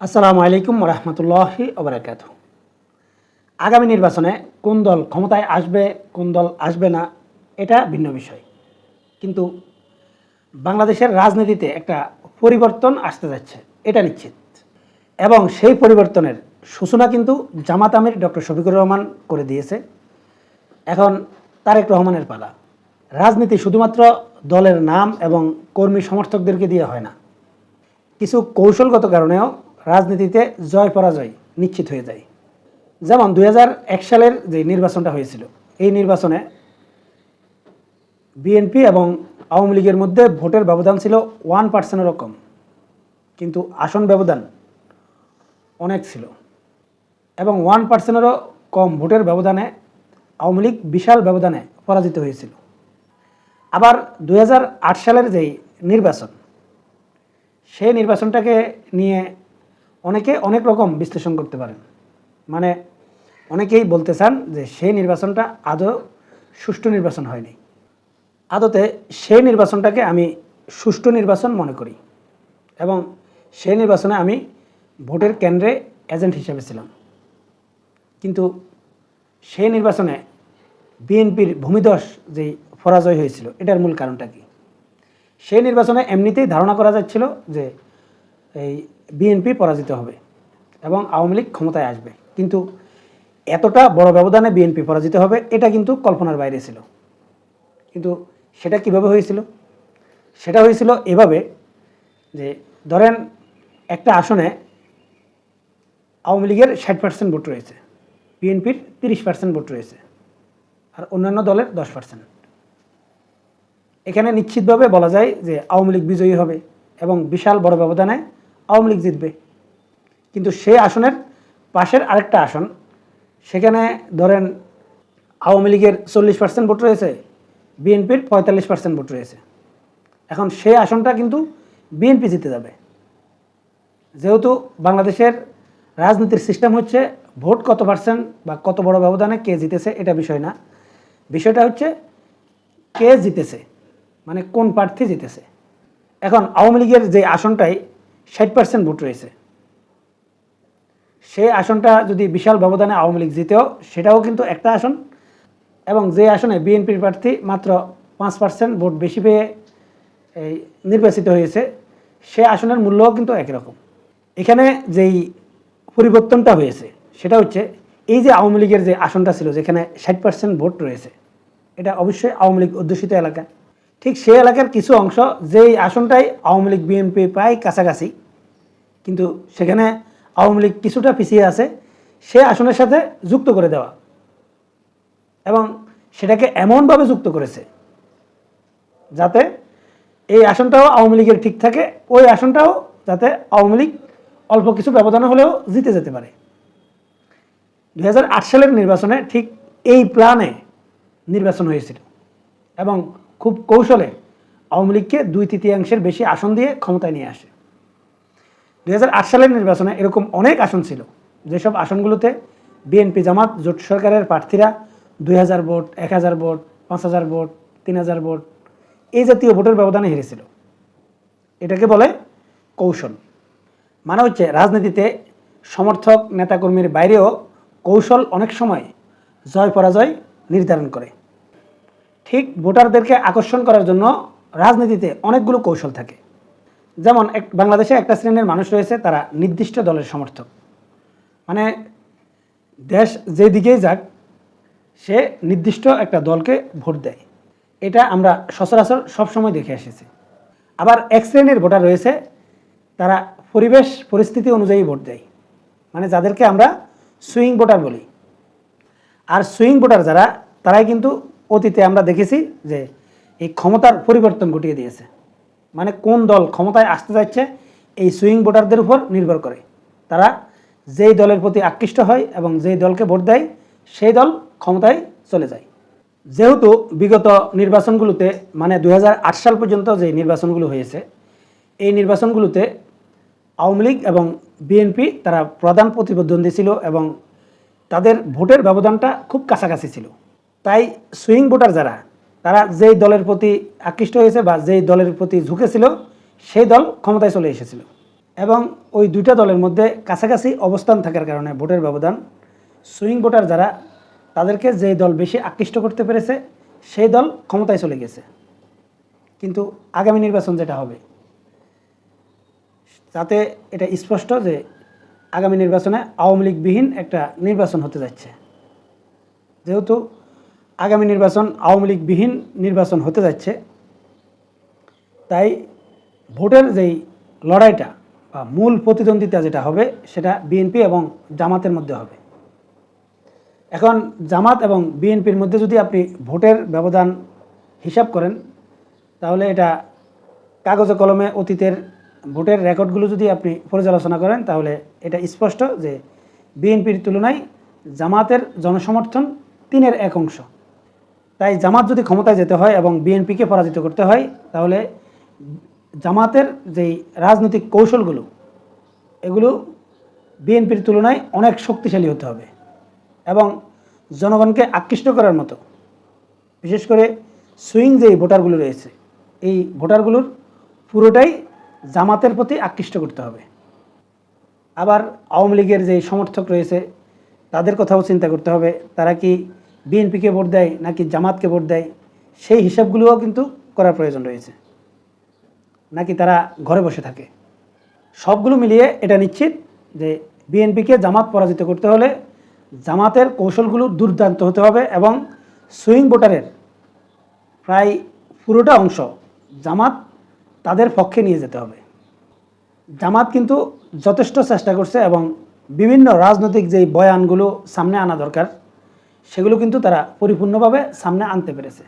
আসসালামু আলাইকুম রহমতুল্লাহি ওবরাকাত আগামী নির্বাচনে কোন দল ক্ষমতায় আসবে, কোন দল আসবে না, এটা ভিন্ন বিষয়। কিন্তু বাংলাদেশের রাজনীতিতে একটা পরিবর্তন আসতে যাচ্ছে, এটা নিশ্চিত। এবং সেই পরিবর্তনের সূচনা কিন্তু জামাত আমির ডক্টর শফিকুর রহমান করে দিয়েছে। এখন তারেক রহমানের পালা। রাজনীতি শুধুমাত্র দলের নাম এবং কর্মী সমর্থকদেরকে দিয়ে হয় না। কিছু কৌশলগত কারণেও রাজনীতিতে জয় পরাজয় নিশ্চিত হয়ে যায়। যেমন দু হাজার এক সালের যে নির্বাচনটা হয়েছিল, এই নির্বাচনে বিএনপি এবং আওয়ামী লীগের মধ্যে ভোটের ব্যবধান ছিল ওয়ান পার্সেন্টেরও কম কিন্তু আসন ব্যবধান অনেক ছিল এবং ওয়ান পার্সেন্টেরও কম ভোটের ব্যবধানে আওয়ামী লীগ বিশাল ব্যবধানে পরাজিত হয়েছিল। আবার দু হাজার আট সালের যেই নির্বাচন, সেই নির্বাচনটাকে নিয়ে অনেকে অনেক রকম বিশ্লেষণ করতে পারেন। মানে অনেকেই বলতে চান যে সেই নির্বাচনটা আদৌ সুষ্ঠু নির্বাচন হয়নি। আদতে সেই নির্বাচনটাকে আমি সুষ্ঠু নির্বাচন মনে করি এবং সেই নির্বাচনে আমি ভোটের কেন্দ্রে এজেন্ট হিসেবে ছিলাম। কিন্তু সেই নির্বাচনে বিএনপির ভূমিদস যেই পরাজয় হয়েছিল, এটার মূল কারণটা কি? সেই নির্বাচনে এমনিতেই ধারণা করা যাচ্ছিল যে এই বিএনপি পরাজিত হবে এবং আওয়ামী লীগ ক্ষমতায় আসবে। কিন্তু এতটা বড় ব্যবধানে বিএনপি পরাজিত হবে, এটা কিন্তু কল্পনার বাইরে ছিল। কিন্তু সেটা কীভাবে হয়েছিল? সেটা হয়েছিল এভাবে যে, ধরেন একটা আসনে আওয়ামী লীগের ষাট পার্সেন্ট ভোট রয়েছে, বিএনপির তিরিশ পার্সেন্ট ভোট রয়েছে, আর অন্যান্য দলের দশ পার্সেন্ট এখানে নিশ্চিতভাবে বলা যায় যে আওয়ামী লীগ বিজয়ী হবে এবং বিশাল বড় ব্যবধানে আওয়ামী লীগ জিতবে। কিন্তু সেই আসনের পাশের আরেকটা আসন, সেখানে ধরেন আওয়ামী লীগের চল্লিশ পার্সেন্ট ভোট রয়েছে, বিএনপির পঁয়তাল্লিশ পার্সেন্ট ভোট রয়েছে। এখন সেই আসনটা কিন্তু বিএনপি জিতে যাবে। যেহেতু বাংলাদেশের রাজনীতির সিস্টেম হচ্ছে ভোট কত পার্সেন্ট বা কত বড় ব্যবধানে কে জিতেছে এটা বিষয় না। বিষয়টা হচ্ছে কে জিতেছে মানে কোন প্রার্থী জিতেছে। এখন আওয়ামী লীগের যে আসনটাই ষাট পার্সেন্ট ভোট রয়েছে। সেই আসনটা যদি বিশাল ব্যবধানে আওয়ামী লীগ জিতেও, সেটাও কিন্তু একটা আসন। এবং যে আসনে বিএনপির প্রার্থী মাত্র পাঁচ পার্সেন্ট ভোট বেশি পেয়ে, এই, নির্বাচিত হয়েছে, সে আসনের মূল্যও কিন্তু একই রকম। এখানে যেই পরিবর্তনটা হয়েছে, সেটা হচ্ছে এই যে আওয়ামী লীগের যে আসনটা ছিল, যেখানে ষাট পার্সেন্ট ভোট রয়েছে, এটা অবশ্যই আওয়ামী লীগ অধ্যুষিত এলাকা। ঠিক সেই এলাকার কিছু অংশ যেই আসনটাই আওয়ামী লীগ বিএনপি প্রায় কাছাকাছি। কিন্তু সেখানে আওয়ামী লীগ কিছুটা পিছিয়ে আছে, সে আসনের সাথে যুক্ত করে দেওয়া। এবং সেটাকে এমনভাবে যুক্ত করেছে যাতে এই আসনটাও আওয়ামী লীগের ঠিক থাকে, ওই আসনটাও যাতে আওয়ামী লীগ অল্প কিছু ব্যবধান হলেও জিতে যেতে পারে। দু হাজার আট সালের নির্বাচনে ঠিক এই প্ল্যানে নির্বাচন হয়েছিল। এবং খুব কৌশলে আওয়ামী লীগকে দুই তৃতীয়াংশের বেশি আসন দিয়ে ক্ষমতায় নিয়ে আসে। দু হাজার আট সালের নির্বাচনে এরকম অনেক আসন ছিল। যেসব আসনগুলোতে বিএনপি জামাত, জোট সরকারের প্রার্থীরা দুই হাজার ভোট, এক হাজার ভোট, পাঁচ হাজার ভোট, তিন হাজার ভোট এই জাতীয় ভোটের ব্যবধানে হেরেছিল। এটাকে বলে কৌশল। মানে হচ্ছে রাজনীতিতে সমর্থক, নেতাকর্মীর বাইরেও কৌশল অনেক সময় জয় পরাজয় নির্ধারণ করে। ঠিক ভোটারদেরকে আকর্ষণ করার জন্য রাজনীতিতে অনেকগুলো কৌশল থাকে। যেমন এক, বাংলাদেশে একটা শ্রেণির মানুষ রয়েছে, তারা নির্দিষ্ট দলের সমর্থক। মানে দেশ যেদিকেই যাক, সে নির্দিষ্ট একটা দলকে ভোট দেয়। এটা আমরা সচরাচর সবসময় দেখে এসেছি। আবার এক শ্রেণির ভোটার রয়েছে, তারা পরিবেশ, পরিস্থিতি অনুযায়ী ভোট দেয়। মানে যাদেরকে আমরা সুইং ভোটার বলি। আর সুইং ভোটার যারা, তারাই কিন্তু অতীতে আমরা দেখেছি যে এই ক্ষমতার পরিবর্তন ঘটিয়ে দিয়েছে। মানে কোন দল ক্ষমতায় আসতে যাচ্ছে, এই সুইং ভোটারদের উপর নির্ভর করে। তারা যেই দলের প্রতি আকৃষ্ট হয় এবং যেই দলকে ভোট দেয়, সেই দল ক্ষমতায় চলে যায়। যেহেতু বিগত নির্বাচনগুলোতে মানে দু হাজার আট সাল পর্যন্ত যে নির্বাচনগুলো হয়েছে, এই নির্বাচনগুলোতে আওয়ামী লীগ এবং বিএনপি তারা প্রধান প্রতিদ্বন্দ্বী ছিল এবং তাদের ভোটের ব্যবধানটা খুব কাছাকাছি ছিল। তাই সুইং ভোটার যারা, তারা যেই দলের প্রতি আকৃষ্ট হয়েছে বা যেই দলের প্রতি ঝুঁকেছিল, সেই দল ক্ষমতায় চলে এসেছিল। এবং ওই দুইটা দলের মধ্যে কাছাকাছি অবস্থান থাকার কারণে ভোটের ব্যবধান সুইং ভোটার যারা, তাদেরকে যেই দল বেশি আকৃষ্ট করতে পেরেছে, সেই দল ক্ষমতায় চলে গেছে। কিন্তু আগামী নির্বাচন যেটা হবে, তাতে এটা স্পষ্ট যে আগামী নির্বাচনে আওয়ামী লীগবিহীন একটা নির্বাচন হতে যাচ্ছে। যেহেতু আগামী নির্বাচন আওয়ামী লীগবিহীন নির্বাচন হতে যাচ্ছে। তাই ভোটের যেই লড়াইটা বা মূল প্রতিদ্বন্দ্বিতা যেটা হবে, সেটা বিএনপি এবং জামাতের মধ্যে হবে। এখন জামাত এবং বিএনপির মধ্যে যদি আপনি ভোটের ব্যবধান হিসাব করেন, তাহলে এটা কাগজে কলমে অতীতের ভোটের রেকর্ডগুলো যদি আপনি পর্যালোচনা করেন, তাহলে এটা স্পষ্ট যে বিএনপির তুলনায় জামাতের জনসমর্থন তিনের এক অংশ। তাই জামাত যদি ক্ষমতায় যেতে হয় এবং বিএনপিকে পরাজিত করতে হয়, তাহলে জামাতের যেই রাজনৈতিক কৌশলগুলো, এগুলো বিএনপির তুলনায় অনেক শক্তিশালী হতে হবে এবং জনগণকে আকৃষ্ট করার মতো। বিশেষ করে সুইং যেই ভোটারগুলো রয়েছে, এই ভোটারগুলোর পুরোটাই জামাতের প্রতি আকৃষ্ট করতে হবে। আবার আওয়ামী লীগের যে সমর্থক রয়েছে, তাদের কথাও চিন্তা করতে হবে, তারা কি বিএনপিকে ভোট দেয় নাকি জামাতকে ভোট দেয়, সেই হিসাবগুলোও কিন্তু করার প্রয়োজন রয়েছে। নাকি তারা ঘরে বসে থাকে। সবগুলো মিলিয়ে এটা নিশ্চিত যে বিএনপিকে জামাত পরাজিত করতে হলে জামাতের কৌশলগুলো দুর্দান্ত হতে হবে এবং সুইং ভোটারের প্রায় পুরোটা অংশ জামাত তাদের পক্ষে নিয়ে যেতে হবে। জামাত কিন্তু যথেষ্ট চেষ্টা করছে এবং বিভিন্ন রাজনৈতিক যেই বয়ানগুলো সামনে আনা দরকার সেগুলো কিন্তু তারা পরিপূর্ণভাবে সামনে আনতে পেরেছে।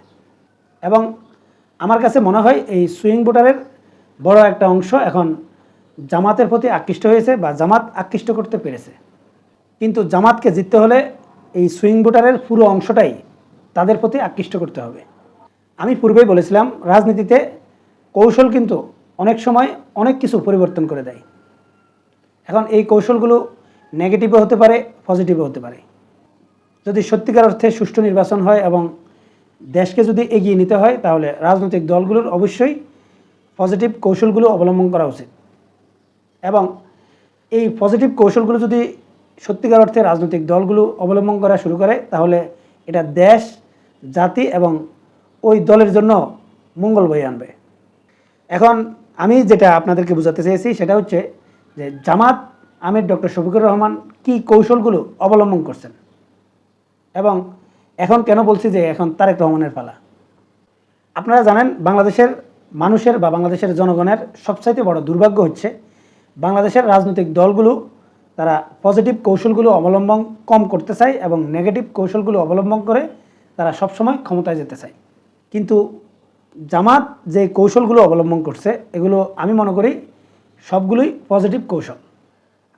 এবং আমার কাছে মনে হয় এই সুইং ভোটারের বড় একটা অংশ এখন জামাতের প্রতি আকৃষ্ট হয়েছে বা জামাত আকৃষ্ট করতে পেরেছে। কিন্তু জামাতকে জিততে হলে এই সুইং ভোটারের পুরো অংশটাই তাদের প্রতি আকৃষ্ট করতে হবে। আমি পূর্বেই বলেছিলাম, রাজনীতিতে কৌশল কিন্তু অনেক সময় অনেক কিছু পরিবর্তন করে দেয়। এখন এই কৌশলগুলো নেগেটিভও হতে পারে পজিটিভও হতে পারে। যদি সত্যিকার অর্থে সুষ্ঠু নির্বাচন হয় এবং দেশকে যদি এগিয়ে নিতে হয়, তাহলে রাজনৈতিক দলগুলোর অবশ্যই পজিটিভ কৌশলগুলো অবলম্বন করা উচিত। এবং এই পজিটিভ কৌশলগুলো যদি সত্যিকার অর্থে রাজনৈতিক দলগুলো অবলম্বন করা শুরু করে, তাহলে এটা দেশ, জাতি এবং ওই দলের জন্য মঙ্গল বয়ে আনবে। এখন আমি যেটা আপনাদেরকে বোঝাতে চেয়েছি, সেটা হচ্ছে যে জামাত আমির ডক্টর শফিকুর রহমান কি কৌশলগুলো অবলম্বন করছেন। এবং এখন কেন বলছি যে এখন তারেক রহমানের পালা? আপনারা জানেন বাংলাদেশের মানুষের বা বাংলাদেশের জনগণের সবচাইতে বড় দুর্ভাগ্য হচ্ছে বাংলাদেশের রাজনৈতিক দলগুলো তারা পজিটিভ কৌশলগুলো অবলম্বন কম করতে চায় এবং নেগেটিভ কৌশলগুলো অবলম্বন করে তারা সবসময় ক্ষমতায় যেতে চায়। কিন্তু জামাত যে কৌশলগুলো অবলম্বন করছে, এগুলো আমি মনে করি সবগুলোই পজিটিভ কৌশল।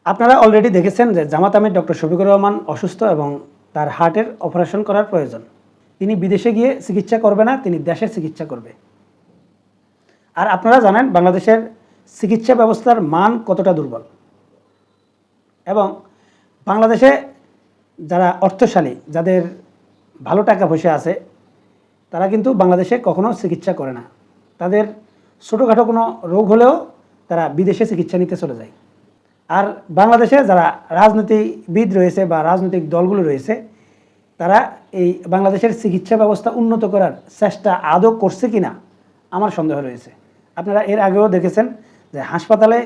আপনারা অলরেডি দেখেছেন যে জামাত আমি ডক্টর শফিকুর রহমান অসুস্থ এবং তার হার্টের অপারেশন করার প্রয়োজন। তিনি বিদেশে গিয়ে চিকিৎসা করবে না, তিনি দেশে চিকিৎসা করবে। আর আপনারা জানেন, বাংলাদেশের চিকিৎসা ব্যবস্থার মান কতটা দুর্বল। এবং বাংলাদেশে যারা অর্থশালী, যাদের ভালো টাকা পয়সা আছে, তারা কিন্তু বাংলাদেশে কখনো চিকিৎসা করে না। তাদের ছোটোখাটো কোনো রোগ হলেও তারা বিদেশে চিকিৎসা নিতে চলে যায়। আর বাংলাদেশে যারা রাজনীতিবিদ রয়েছে বা রাজনৈতিক দলগুলো রয়েছে, তারা এই বাংলাদেশের চিকিৎসা ব্যবস্থা উন্নত করার চেষ্টা আদৌ করছে কি না আমার সন্দেহ রয়েছে। আপনারা এর আগেও দেখেছেন যে হাসপাতালে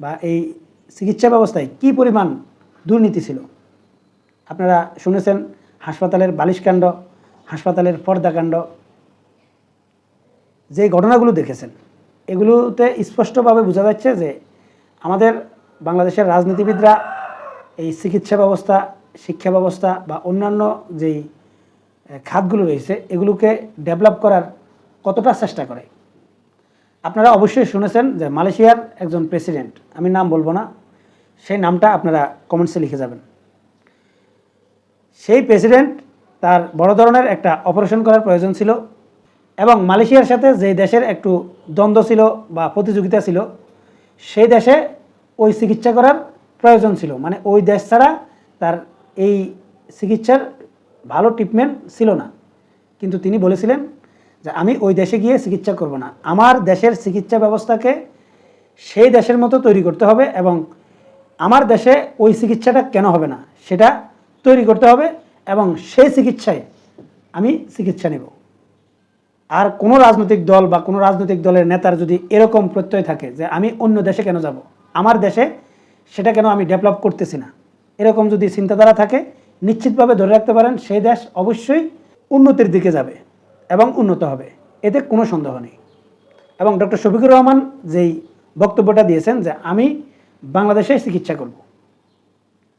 বা এই চিকিৎসা ব্যবস্থায় কি পরিমাণ দুর্নীতি ছিল। আপনারা শুনেছেন হাসপাতালের বালিশকাণ্ড হাসপাতালের পর্দাকাণ্ড যে ঘটনাগুলো দেখেছেন, এগুলোতে স্পষ্টভাবে বোঝা যাচ্ছে যে আমাদের বাংলাদেশের রাজনীতিবিদরা এই চিকিৎসা ব্যবস্থা, শিক্ষা ব্যবস্থা বা অন্যান্য যেই খাতগুলো রয়েছে, এগুলোকে ডেভেলপ করার কতটা চেষ্টা করে? আপনারা অবশ্যই শুনেছেন যে মালয়েশিয়ার একজন প্রেসিডেন্ট আমি নাম বলব না, সেই নামটা আপনারা কমেন্টসে লিখে যাবেন। সেই প্রেসিডেন্ট তার বড় ধরনের একটা অপারেশন করার প্রয়োজন ছিল এবং মালয়েশিয়ার সাথে যে দেশের একটু দ্বন্দ্ব ছিল বা প্রতিযোগিতা ছিল, সেই দেশে ওই চিকিৎসা করার প্রয়োজন ছিল। মানে ওই দেশ ছাড়া তার এই চিকিৎসার ভালো ট্রিটমেন্ট ছিল না। কিন্তু তিনি বলেছিলেন যে, আমি ওই দেশে গিয়ে চিকিৎসা করব না। আমার দেশের চিকিৎসা ব্যবস্থাকে সেই দেশের মতো তৈরি করতে হবে এবং আমার দেশে ওই চিকিৎসাটা কেন হবে না? সেটা তৈরি করতে হবে এবং সেই চিকিৎসায় আমি চিকিৎসা নেব। আর কোনো রাজনৈতিক দল বা কোনো রাজনৈতিক দলের নেতার যদি এরকম প্রত্যয় থাকে যে, আমি অন্য দেশে কেন যাব? আমার দেশে সেটা কেন আমি ডেভেলপ করতেছি না? এরকম যদি চিন্তাধারা থাকে, নিশ্চিতভাবে ধরে রাখতে পারেন সেই দেশ অবশ্যই উন্নতির দিকে যাবে এবং উন্নত হবে। এতে কোনো সন্দেহ নেই। এবং ডক্টর শফিকুর রহমান যেই বক্তব্যটা দিয়েছেন যে আমি বাংলাদেশে চিকিৎসা করব,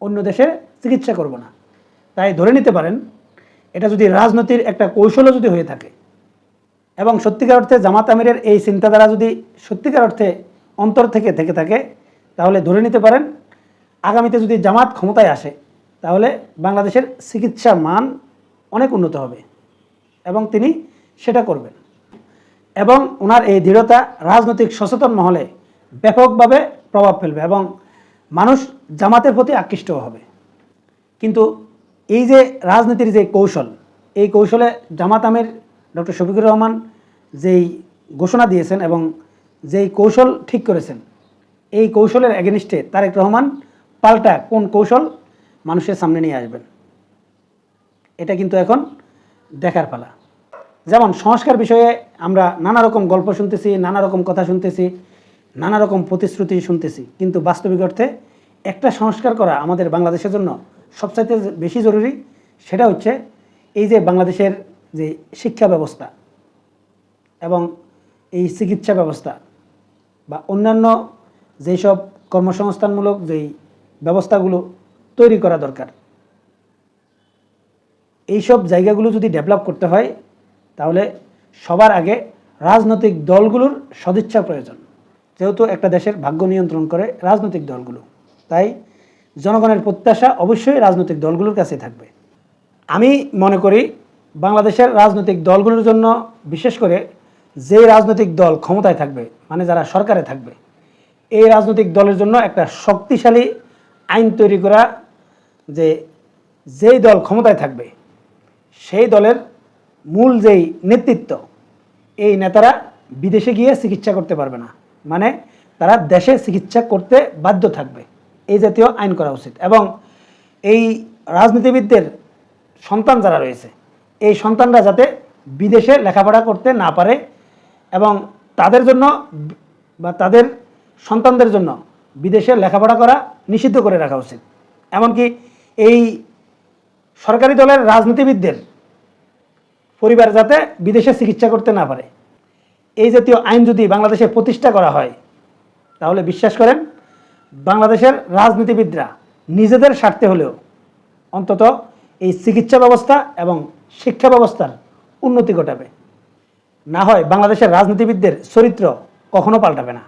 অন্য দেশে চিকিৎসা করব না। তাই ধরে নিতে পারেন, এটা যদি রাজনীতির একটা কৌশলও যদি হয়ে থাকে, এবং সত্যিকার অর্থে জামাত আমিরের এই চিন্তাধারা যদি সত্যিকার অর্থে অন্তর থেকে থেকে থাকে তাহলে ধরে নিতে পারেন, আগামীতে যদি জামাত ক্ষমতায় আসে, তাহলে বাংলাদেশের চিকিৎসার মান অনেক উন্নত হবে এবং তিনি সেটা করবেন। এবং ওনার এই দৃঢ়তা রাজনৈতিক সচেতন মহলে ব্যাপকভাবে প্রভাব ফেলবে এবং মানুষ জামাতের প্রতি আকৃষ্ট হবে। কিন্তু এই যে রাজনীতির যে কৌশল, এই কৌশলে জামাত আমির ডক্টর শফিকুর রহমান যেই ঘোষণা দিয়েছেন এবং যেই কৌশল ঠিক করেছেন এই কৌশলের এগেনিস্টে তারেক রহমান পাল্টা কোন কৌশল মানুষের সামনে নিয়ে আসবেন? এটা কিন্তু এখন দেখার পালা। যেমন সংস্কার বিষয়ে আমরা নানা রকম গল্প শুনতেছি, নানা রকম কথা শুনতেছি, নানা রকম প্রতিশ্রুতি শুনতেছি। কিন্তু বাস্তবিক অর্থে একটা সংস্কার করা আমাদের বাংলাদেশের জন্য সবচাইতে বেশি জরুরি সেটা হচ্ছে এই যে বাংলাদেশের যে শিক্ষা ব্যবস্থা এবং এই চিকিৎসা ব্যবস্থা বা অন্যান্য যেই সব কর্মসংস্থানমূলক যেই ব্যবস্থাগুলো তৈরি করা দরকার। এইসব জায়গাগুলো যদি ডেভেলপ করতে হয়, তাহলে সবার আগে রাজনৈতিক দলগুলোর সদিচ্ছা প্রয়োজন। যেহেতু একটা দেশের ভাগ্য নিয়ন্ত্রণ করে রাজনৈতিক দলগুলো, তাই জনগণের প্রত্যাশা অবশ্যই রাজনৈতিক দলগুলোর কাছে থাকবে। আমি মনে করি বাংলাদেশের রাজনৈতিক দলগুলোর জন্য বিশেষ করে যে রাজনৈতিক দল ক্ষমতায় থাকবে মানে যারা সরকারে থাকবে এই রাজনৈতিক দলের জন্য একটা শক্তিশালী আইন তৈরি করা যে যেই দল ক্ষমতায় থাকবে, সেই দলের মূল যেই নেতৃত্ব, এই নেতারা বিদেশে গিয়ে চিকিৎসা করতে পারবে না। মানে তারা দেশে চিকিৎসা করতে বাধ্য থাকবে। এই জাতীয় আইন করা উচিত। এবং এই রাজনীতিবিদদের সন্তান যারা রয়েছে, এই সন্তানরা যাতে বিদেশে লেখাপড়া করতে না পারে এবং তাদের জন্য বা তাদের সন্তানদের জন্য বিদেশে লেখাপড়া করা নিষিদ্ধ করে রাখা উচিত। এমনকি এই সরকারি দলের রাজনীতিবিদদের পরিবার যাতে বিদেশে চিকিৎসা করতে না পারে। এই জাতীয় আইন যদি বাংলাদেশে প্রতিষ্ঠা করা হয়, তাহলে বিশ্বাস করেন, বাংলাদেশের রাজনীতিবিদরা নিজেদের স্বার্থে হলেও অন্তত এই চিকিৎসা ব্যবস্থা এবং শিক্ষা ব্যবস্থার উন্নতি ঘটাবে। না হয় বাংলাদেশের রাজনীতিবিদদের চরিত্র কখনো পাল্টাবে না।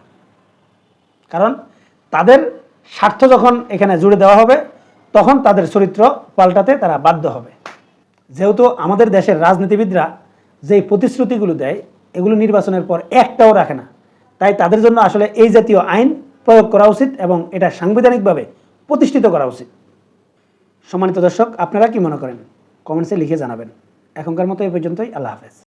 কারণ তাদের স্বার্থ যখন এখানে জুড়ে দেওয়া হবে, তখন তাদের চরিত্র পাল্টাতে তারা বাধ্য হবে। যেহেতু আমাদের দেশের রাজনীতিবিদরা যেই প্রতিশ্রুতিগুলো দেয়, এগুলো নির্বাচনের পর একটাও রাখে না। তাই তাদের জন্য আসলে এই জাতীয় আইন প্রয়োগ করা উচিত এবং এটা সাংবিধানিকভাবে প্রতিষ্ঠিত করা উচিত। সম্মানিত দর্শক, আপনারা কি মনে করেন? কমেন্টসে লিখে জানাবেন। এখনকার মতো এই পর্যন্তই, আল্লাহ হাফেজ।